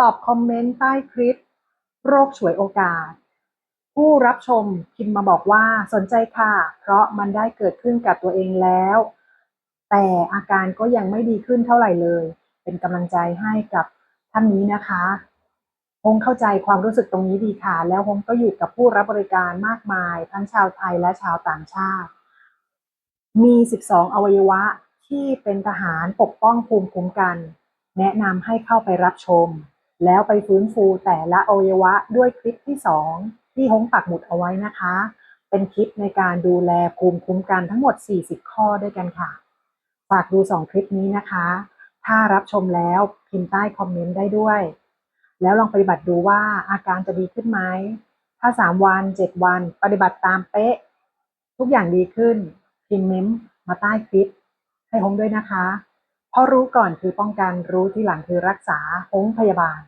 ตอบคอมเมนต์ใต้คลิป โรคฉวยโอกาส ผู้รับชมพิมพ์มาบอกว่าสนใจค่ะ เพราะมันได้เกิดขึ้นกับตัวเองแล้ว แต่อาการก็ยังไม่ดีขึ้นเท่าไหร่เลย เป็นกำลังใจให้กับท่านนี้นะคะฮงเข้าใจความรู้สึกตรงนี้ดีค่ะ แล้วฮงก็อยู่กับผู้รับบริการมากมาย ทั้งชาวไทยและชาวต่างชาติ มี 12 อวัยวะที่เป็นทหารปกป้องภูมิคุ้มกัน แนะนำให้เข้าไปรับชม แล้วไปฟื้นฟูแต่ละอวัยวะด้วยคลิปที่ 2 ที่ฮงปักหมุดเอาไว้นะคะ เป็นคลิปในการดูแลภูมิคุ้มกันทั้งหมด 40 ข้อด้วยกันค่ะ ฝากดู 2 คลิปนี้นะคะ ถ้ารับชมแล้วพิมพ์ใต้คอมเมนต์ได้ด้วย แล้วลองปฏิบัติดูว่าอาการจะดีขึ้นไหม ถ้า 3 วัน 7 วัน ปฏิบัติตามเป๊ะ ทุกอย่างดีขึ้น พิมพ์เมมมาใต้คลิป ให้ฮงด้วยนะคะ เพราะรู้ก่อนคือป้องกันรู้ที่หลังคือรักษาฮงพยาบาล